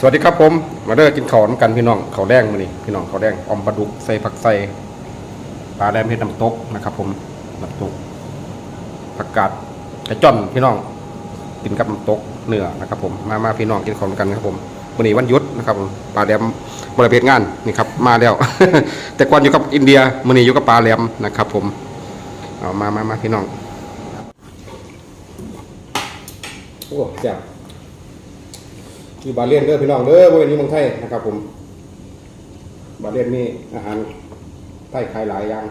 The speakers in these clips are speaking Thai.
สวัสดีครับผม มาเด้อกินข้าวน้ำกันพี่น้องข้าวแดงมื้อนี้พี่น้องข้าวแดงอมปลาดุกใส่ผักใส่ปลาแดงเผ็ดน้ำตกนะครับ ผมน้ำตกผักกาดกระจ่อนพี่น้องกินกับน้ำตกเนื้อนะครับ ผมมามาพี่น้องกินข้าวกันครับผมมื้อนี้วันหยุดนะครับปลาแดมบริเวณงานนี่ครับมาแล้ว แต่ก่อนอยู่กับอินเดียมื้อนี้อยู่กับปลาแหลมนะครับ ผมเอามามามาพี่น้องโอ้แซ่บ ที่บาเลียนเด้อพี่น้องเด้อบริเวณนี้เมืองไทยนะครับ ผม บาเลียนนี่อาหารไทยขายหลายอย่าง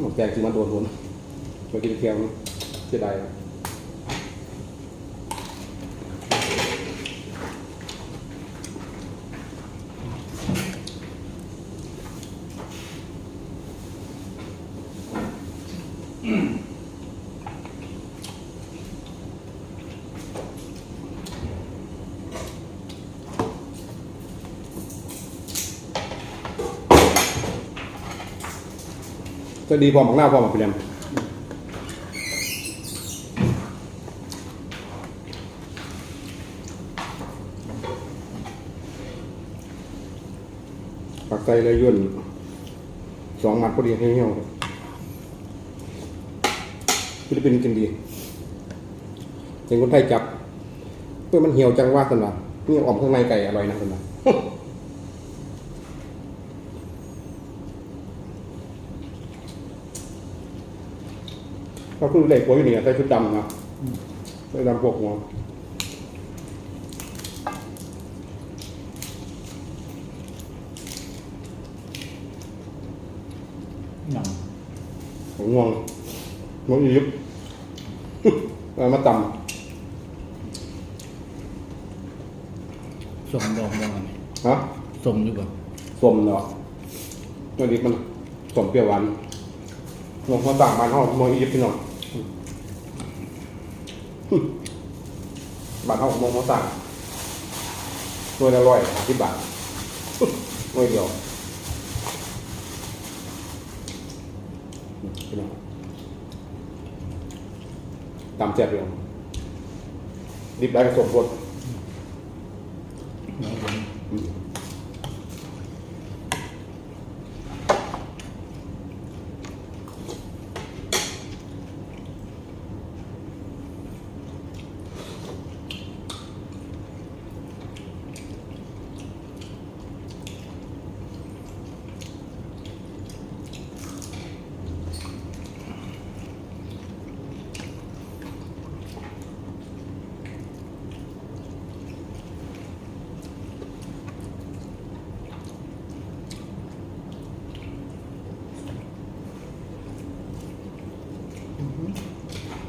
หมกแกงจิมันโดนหุ่นมากินเทียวเสียดาย จะดีพอหมักหน้าพอหมักพี่เลียนปักใจเลยยุ่นสองหมัดพอดีให้เหี่ยวฟิลิปปินส์กินดีเห็นคนไทยจับ เพื่อมันเหี่ยวจังว่าสนว่านี่อ่อมข้างในไก่อร่อยนะสนว่า เขาคือเด็กหัวอยู่นี่ใส่ชุดดำนะใส่ดำพวกหัวหนังหัวงวงหัวอียิปต์เอามาตสมดองดองอันนี้ำฮะสมอยู่บ่สมเนาะตัวนี้มันสมเปรี้ยวหวานหัวหัวต่างบ้านห้องหัวอียิปต์พี่น้อง บ้านห้องหัวหัวต่างตัวละร้อยห้าสิบบาทหน่วยเดียวตามแจ็บเดียวดิบได้กระสมบด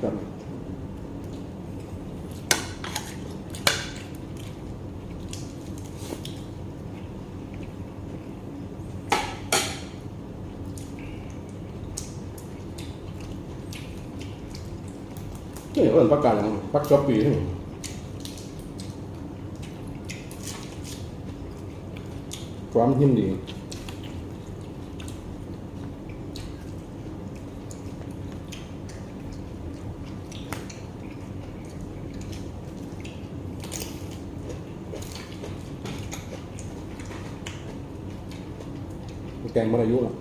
ครับนี่เอิญประกาศอย่างปักจอบปีนี่ความหินดี แกงมะอายุหรอ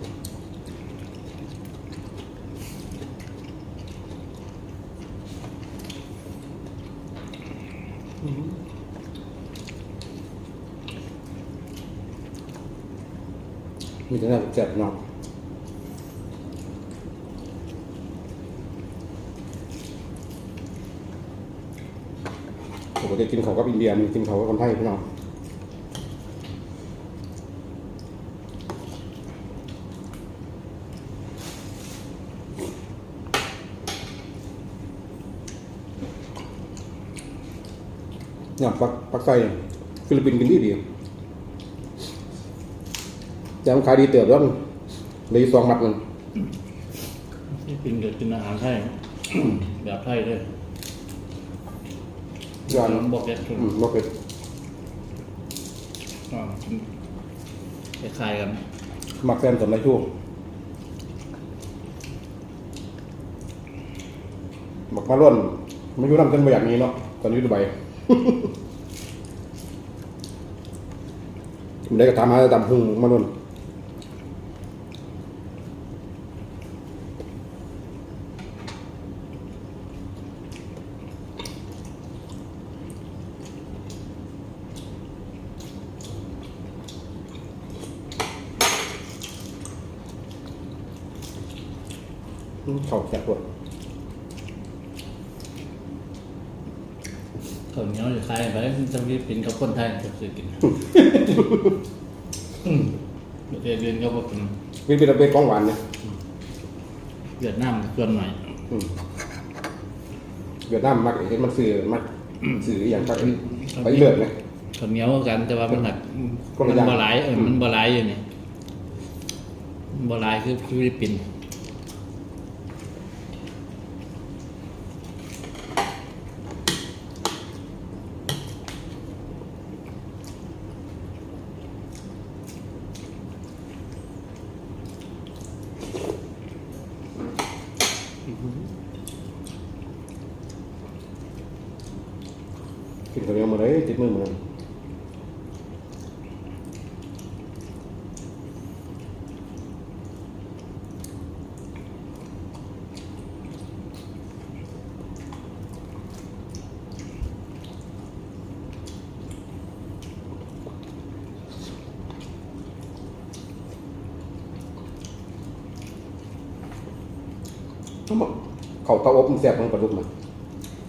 มีแต่น่าเจ็บเนาะผมจะกินเขากับอินเดียมันกินเขากับคนไทยพี่น้อง นี่ยปักปักไส้ฟิลิปปินส์กินดีดีแต่มันขายดีเติบแล้วเลยสองหมัดมันที่กินกับกินอาหารไทย แบบไทยเลยยานบอกแกทุนอืมบ่เป็ดอ่ากินคล้ายๆกันหมักแซมสมในช่วงหมักมาล้วนไม่รู้นำเส้นมาอย่างนี้เนาะตอนนี้ดูใบอ มันได้กระทำมาตำหุงมาลุนเขาแจกปวด ข้าวเหนียวอยู่ไทยไปจะมีเป็นกับคนไทยจะซื้อกินอืมประเทศอื่นก็บ่กินวินเป็นเป็นของหวานเนี่ยเวียดนามก็เกินหน่อยอืมเวียดนามมักเห็นมันสื่อมักสื่ออหย่างก็ไปเลือดไหมข้าวเหนียวกันแต่ว่ามันหนักคนละมันอย่างบ่หลายเออมันบ่หลายอยู่นี่มันบ่หลายคือฟิลิปปินส์ กินข้าวเหนี ยวมาเลยติดมือมาเขาบอกเขาเตาอบมันแซ่บมันปลาดุกมา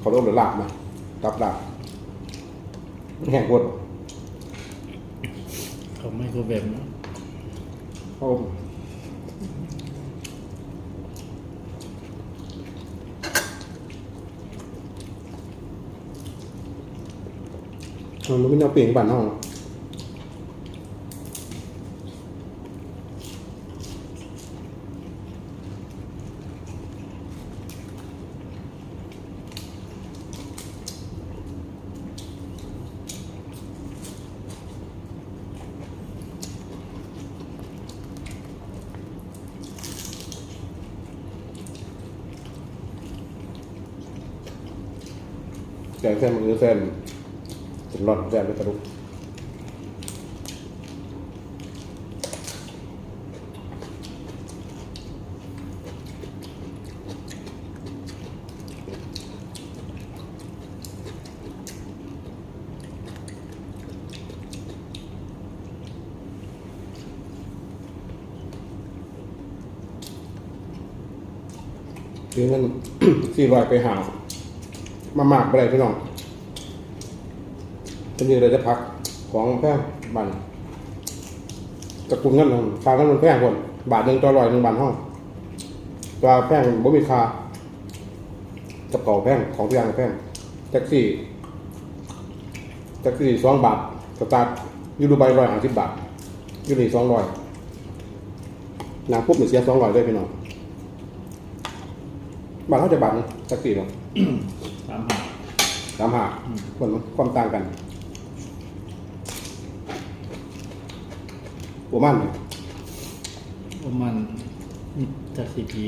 เขาต้มหรือลาบมาตับลาบ แห้งปวดเขาไม่คือแบบนั้นเขามันไม่เอาเปลี่ยนบ้านห้องแก งเส้นมันคือเส้นสุดร้อนแซ่บเลยกระดูกคือเงินสี่ร้อยไปหา มามากไปเลยพี่น้องเป็นยังไงจะพักของแพงบันตระกุลเงินนั่นค่าเงินมันแพงคนบาทหนึ่งต่อร้อยหนึ่งบาทห้องตัวแพงบ่มีค่ากับเก่าแพงของทุกอย่างแพงแท็กซี่แท็กซี่สองบาทสตาร์ทยูดูไบร้อยห้าสิบบาทยูนี่สองร้อยนางปุ๊บเนี่ยเสียสองร้อยเลยพี่น้องบาทเท่าจะบาทนึงแท็กซี่เนาะสามหัก สามหาคนความต่างกันประมาณนี้ประมาณจักสิผี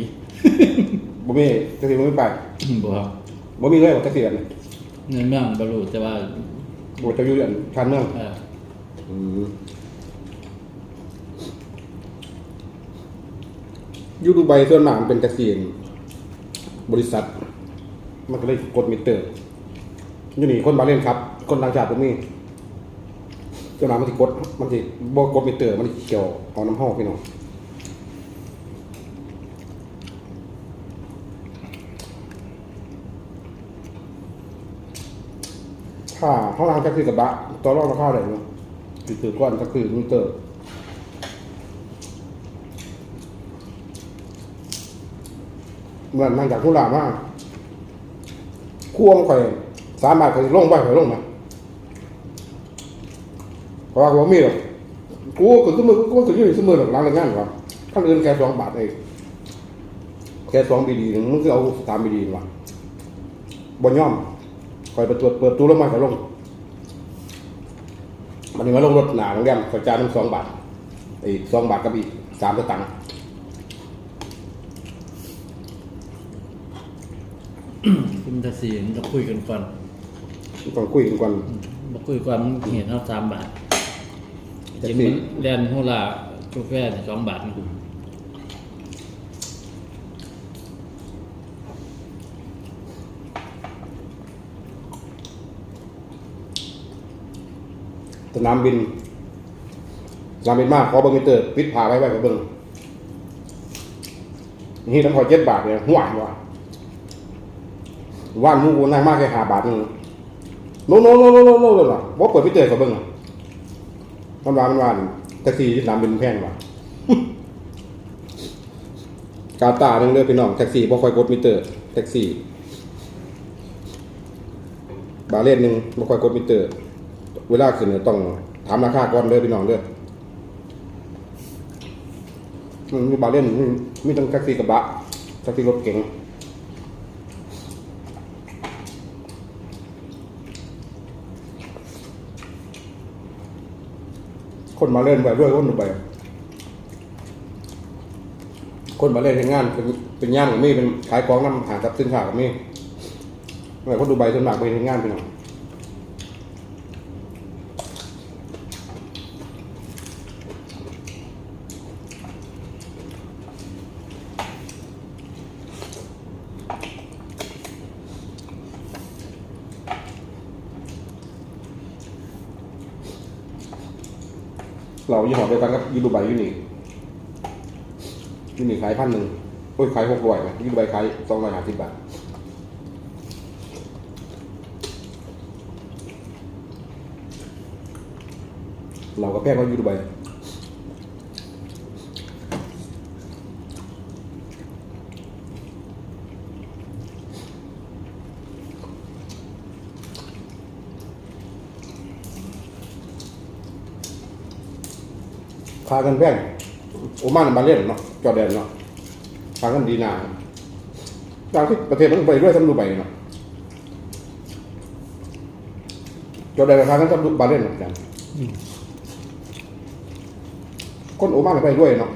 บ่มีแท็กซี่บ่มีไปบ่ครับบ่มีเลยว่าแท็กซี่อันนี้ในเมืองบ่รู้แต่ว่าบ่จะอยู่อันชานเมืองเอออืมอยู่ดูไบส่วนมากมันเป็นแท็กซี่บริษัท มันก็เลยกดมิเตอร์ อยู่นี่คนบาเลนครับ คนต่างชาติบ่มีส่วนมามันสิกด มันสิบกดมิเตอร์ มันสิเขียวเอาน้ำห้องพี่น้องค่าห้องน้ำก็คือกระบะตัวรองราคาอะไรเนาะคือคือก้อนก็คือมิเตอร์เหมือนมาจากทุลามากควงข่อย สามบาทข่อยลงไปข่อยลงมาเพราะว่าผมมีหรอกกูก็คือมือกูก็อยู่สมือหรอกร้านละงานวะท่านอื่นแค่สองบาทเองแค่สองบีดีมึงคือเอาสามบีดีวะบนย่อมคอยไปตรวจเปิดตู้ลงมาก็ลงมันนี่มาลงรถหนาโรงแรมขอจายหนึ่งสองบาทอีกสองบาทกับอีกสามสตังค์คุณตาสีนจะคุยกันก่อน ต้องคุยกันก่อน มาคุยความเห็นเอาสามบาทแท็กกินซี่มันแดนโฮลากาแฟเนี่ยสองบาทนะสนามบินสนามบินมากขอเบิ้งมิเตอร์ปิดผาไว้ไว้กับเบิ้งนี่ต้องขอเจ็ดบาทเนี่ยหวานว่ะว่านมูกูนั่งมากแค่ห้าบาทนึง โน้โน้โน้โน้โน้โน้เลยล่ะว่าเปิดมิเตอร์กับเบิ้งอะมันวานมันวานแท็กซี่ที่สนามบินแพงว่ะกาตาร์หนึงเด้อพี่น้องแท็กซี่บ่ค่อยกดมิเตอร์แท็กซี่ บาเลนหนึ่งบ่ค่อยกดมิเตอร์ เวลาขึ้นเนี่ยต้องถามราคาก่อนเด้อพี่น้องเด้อมันมีบาเลนมีมีทั้งแท็กซี่กระบะแท็กซี่รถเก๋ง คนมาเล่นไปด้วยคนไปคนมาเล่นในงานเป็นเป็นย่างกับมีเป็นขายของน้ำหาจับสินค้ากับมีไม่คนดูใบส่วนมากไปในงานพี่น้อย เรายี่ห้อเดียวกันกับยูดูไบยูนิยูนิขายพันหนึ่งโอ้ยขายหกร้อยนะยูดูไบขายสองร้อยห้าสิบบาทเราก็แพงกว่ายูดูไบ พากันแพงโอมานมาเล่นเนาะจอแดนเนาะพากันดีนาจากที่ประเทศมันไปด้วยสำดูไบเนาะจอแดนพากันสำดูบาเล่นเนาะอาจารย์คนโอมานไปด้วยเนาะ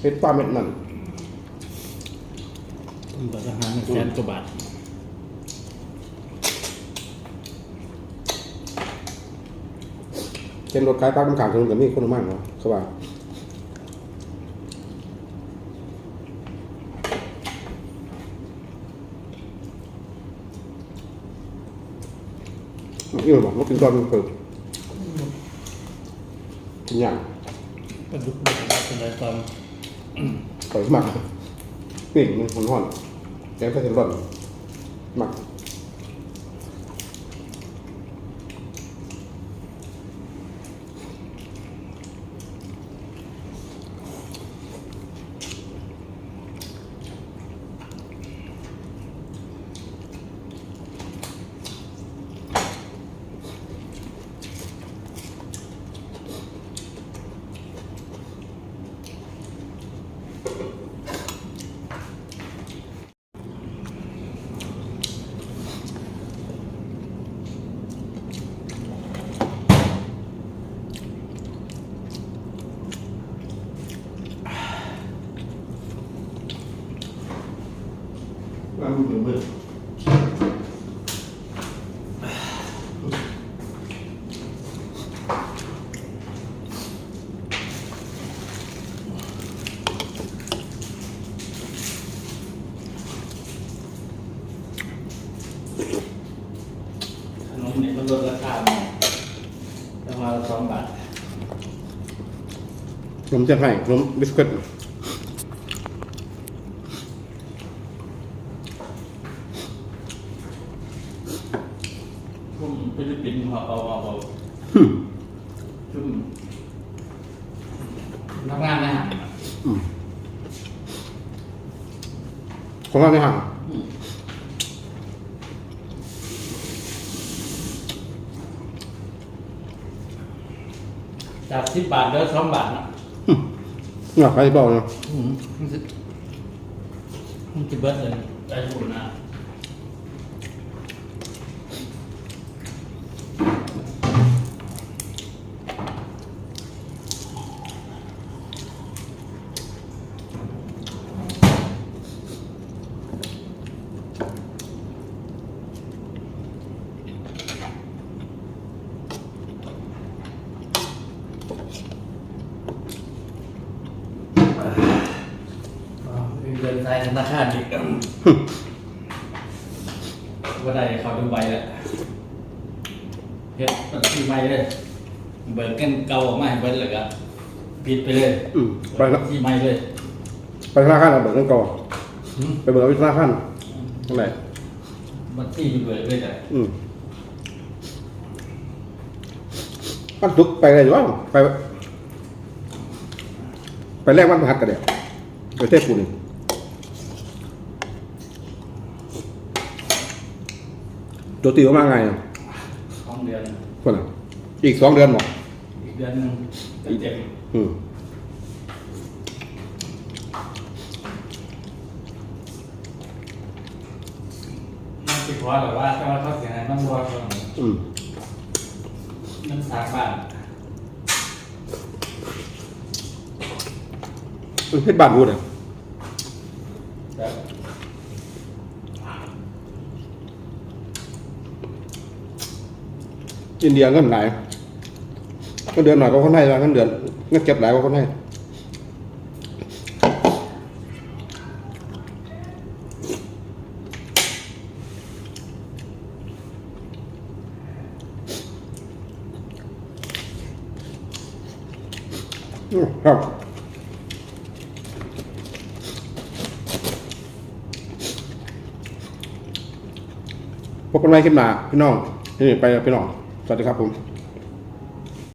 เฮ็ดฟ้าเม็ดนั่นมันก็จะหาหนึ่งแสนกว่าบาท เช่นรถขายปลาน้ำขางถนนกับนี่คนโอมานเนาะเขาว่านี่มันบอกว่ากินตอนมันเปิดกินอย่างก็ดุดุเป็นไรตอนเปิดหมักปิ่งมันหอนหอนแกงก็เห็นร้อนหมัก น้ำมือมือขนมเนี่ยมันลดราคาหน่อยราคาละสองบาทขนมเจียนไห้ขนมบิสกิต ฟิลิปปินส์เขาเอาเอาเอาชุ่มนักงานนะฮะของเราในห่างจากสิบบาทเหลือสองบาทนะเนาะใครบอกเนาะอืมมันจะมันจะเบิดเลยได้ทุนนะ ธ นาคารอีกว่าได้เขาดูใบแล้วเฮ็ดบัญชีใหม่เลยเบิกเงินเก่าออกมาให้เบิดเลยก็ปิดไปเลยอืมไปเบิกแล้บัวญชีใหม่เลยไปธนาคารเอาเบิกเงินก่อนหืมไปเบิกเอาที่ธนาคารตรงไหนบัญชีเบิกเลยแต่อืมมันลุกไปเลยหรือว่าไป ไปแรกวันพฤหัสกันเดี๋ยวไปเทพปูน ตัวตีออกมาไงอะสองเดือน คนอะ อีกสองเดือนหมดอีกเดือนหนึงเต็มอืมๆมันสิพอหรือว่าแต่ว่าเขาเสียหายต้องรอก่อนอืมมันสร้างบ้านมันเพชรบานบูดอะ แบบ อินเดียเงินหลายเงินเดือนหน่อยกว่าคนไทยเงินเดือนเงินเก็บหลายกว่าคนไทยอืมครับพบกันใหม่คลิปหน้าพี่น้องนี่ไปพี่น้อง วัสดีครับผม